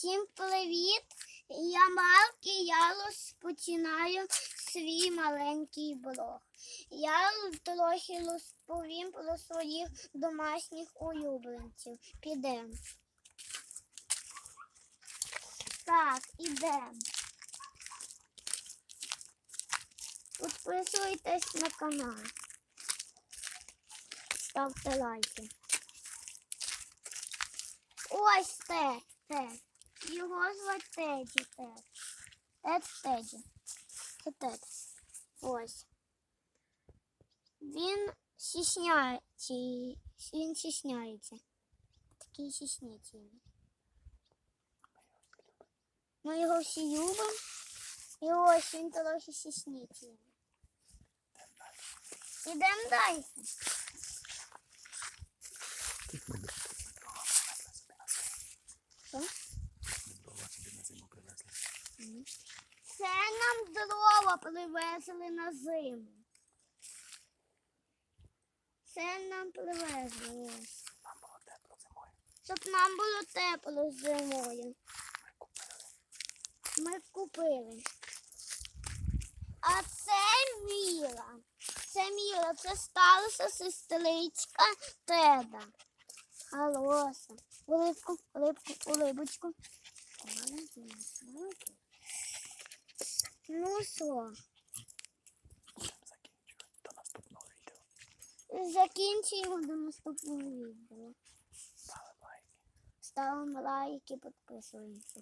Всім привіт! Я Марк і я розпочинаю свій маленький блог. Я трохи розповім про своїх домашніх улюбленців. Підемо. Так, ідемо. Підписуйтесь на канал. Ставте лайки. Ось те, те. Його звати Теді Тед. Тед Теді. Це Тед. Ось. Він стісняється. Він стісняється. Такий стіснительний. Ми його всі любимо. І ось він трохи стіснительний. Ідемо далі. Що? Дрова собі на зиму привезли. Це нам дрова привезли на зиму. Це нам привезли. Нам було тепло зимою. Щоб нам було тепло зимою. Ми купили. А це Міла. Це Міла, це старша сестричка Теда. Голоса. Улипку, улипку, улибочку. Ну що? Закінчуємо до наступного відео. Закінчуємо до наступного відео. Ставимо лайки. Ставимо лайки, підписуємося.